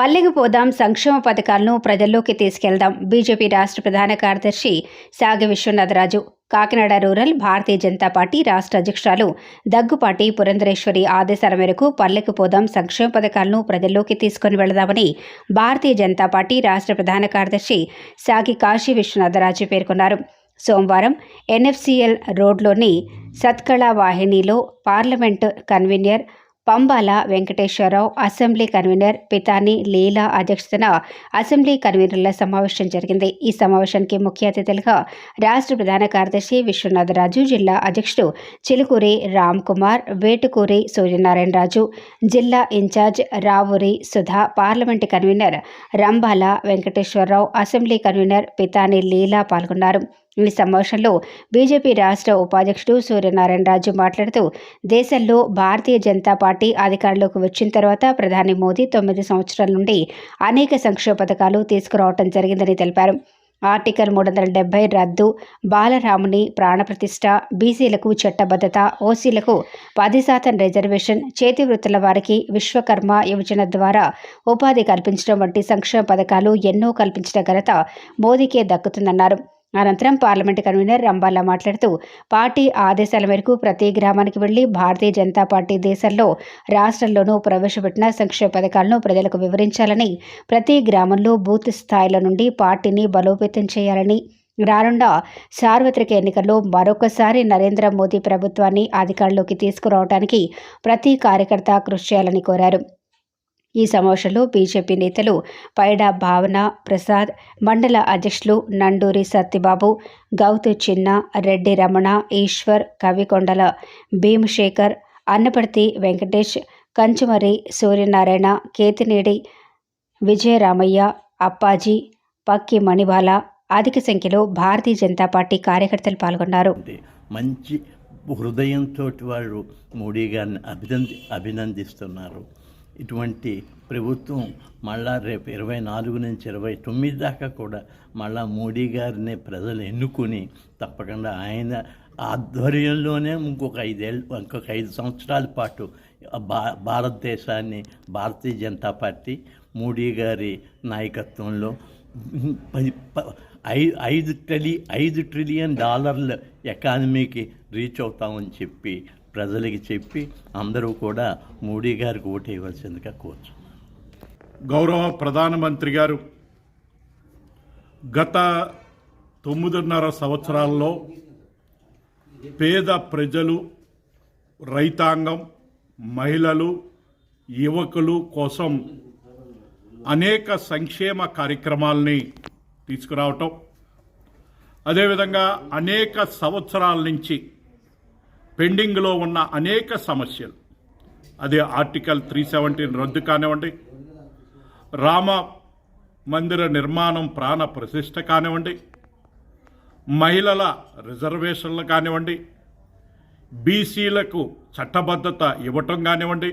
పల్లెకి పోదాం సంక్షేమ పథకాలను ప్రజల్లోకి తీసుకెళ్దాం. బీజేపీ రాష్ట్ర ప్రధాన కార్యదర్శి సాగి విశ్వనాథరాజు కాకినాడ రూరల్ భారతీయ జనతా పార్టీ రాష్ట్ర అధ్యక్షురాలు దగ్గుపాటి పురంధరేశ్వరి ఆదేశాల మేరకు పల్లెకు పోదాం సంక్షేమ పథకాలను ప్రజల్లోకి తీసుకుని వెళదామని భారతీయ జనతా పార్టీ రాష్ట్ర ప్రధాన కార్యదర్శి సాగి కాశీ విశ్వనాథరాజు పేర్కొన్నారు. సోమవారం ఎన్ఎఫ్సిఎల్ రోడ్లోని Satkala వాహినిలో parliament convener Pambala Venkateswararao assembly convener Pithani Leela అధ్యక్షతన అసెంబ్లీ కన్వీనర్ల సమావేశం జరిగింది. ఈ సమావేశానికి ముఖ్య అతిథులుగా రాష్ట్ర ప్రధాన కార్యదర్శి విశ్వనాథరాజు జిల్లా అధ్యక్షుడు చిలుకూరి రామ్ కుమార్ వేటుకూరి సూర్యనారాయణ రాజు జిల్లా in charge Ravuri Sudha parliament convener Rambala Venkateswararao assembly convener Pithani Leela పాల్గొన్నారు. ఈ సమావేశంలో బీజేపీ రాష్ట్ర ఉపాధ్యక్షుడు సూర్యనారాయణ రాజు మాట్లాడుతూ దేశంలో భారతీయ జనతా పార్టీ అధికారంలోకి వచ్చిన తర్వాత ప్రధాని మోదీ తొమ్మిది సంవత్సరాల నుండి అనేక సంక్షేమ పథకాలు తీసుకురావడం జరిగిందని తెలిపారు. ఆర్టికల్ మూడు వందల డెబ్బై రద్దు బాలరాముని ప్రాణప్రతిష్ఠ బీసీలకు చట్టబద్ధత ఓసీలకు పది శాతం రిజర్వేషన్ చేతి వృత్తుల వారికి విశ్వకర్మ యువజన ద్వారా ఉపాధి కల్పించడం వంటి సంక్షేమ పథకాలు ఎన్నో కల్పించిన ఘనత మోదీకే దక్కుతుందన్నారు. అనంతరం పార్లమెంటు కన్వీనర్ రంబాలా మాట్లాడుతూ పార్టీ ఆదేశాల మేరకు ప్రతి గ్రామానికి వెళ్ళి భారతీయ జనతా పార్టీ దేశంలో రాష్ట్రంలోనూ ప్రవేశపెట్టిన సంక్షేమ పథకాలను ప్రజలకు వివరించాలని ప్రతి గ్రామంలో బూత్ స్థాయిల నుండి పార్టీని బలోపేతం చేయాలని రానున్న సార్వత్రిక ఎన్నికల్లో మరొకసారి నరేంద్ర మోదీ ప్రభుత్వాన్ని అధికారంలోకి తీసుకురావడానికి ప్రతి కార్యకర్త కృషి చేయాలని కోరారు. ఈ సమావేశంలో బీజేపీ నేతలు పైడా భావన ప్రసాద్ మండల అధ్యక్షులు నండూరి సత్యబాబు గౌతు చిన్న రెడ్డి రమణ ఈశ్వర్ కవికొండల భీమశేఖర్ అన్నపర్తి వెంకటేష్ కంచుమరి సూర్యనారాయణ కేతినేడి విజయరామయ్య అప్పాజీ పక్కి మణివాల అధిక సంఖ్యలో భారతీయ జనతా పార్టీ కార్యకర్తలు పాల్గొన్నారు. మంచి హృదయంతో వాళ్ళు మోడీ గారిని అభినంది అభినందిస్తున్నారు. ఇటువంటి ప్రభుత్వం మళ్ళా రేపు ఇరవై నాలుగు నుంచి ఇరవై తొమ్మిది దాకా కూడా మళ్ళా మోడీ గారిని ప్రజలు ఎన్నుకొని తప్పకుండా ఆయన ఆధ్వర్యంలోనే ఇంకొక ఐదేళ్ళు ఇంకొక ఐదు సంవత్సరాల పాటు భా భారతదేశాన్ని భారతీయ జనతా పార్టీ మోడీ గారి నాయకత్వంలో పది ప- ఐ- ఐదు ట్రిలి ఐదు ట్రిలియన్ డాలర్ల ఎకానమీకి రీచ్ అవుతామని చెప్పి ప్రజలకి చెప్పి అందరూ కూడా మోడీ గారికి ఓటు వేయవలసిందిగా కోరుచు. గౌరవ ప్రధానమంత్రి గారు గత తొమ్మిదిన్నర సంవత్సరాల్లో పేద ప్రజలు రైతాంగం మహిళలు యువకులు కోసం అనేక సంక్షేమ కార్యక్రమాల్ని తీసుకురావటం అదేవిధంగా అనేక సంవత్సరాల నుంచి పెండింగ్లో ఉన్న అనేక సమస్యలు. అది ఆర్టికల్ త్రీ సెవెంటీన్ రద్దు కానివ్వండి రామ మందిర నిర్మాణం ప్రాణ ప్రతిష్ట కానివ్వండి మహిళల రిజర్వేషన్లు కానివ్వండి బీసీలకు చట్టబద్ధత ఇవ్వటం కానివ్వండి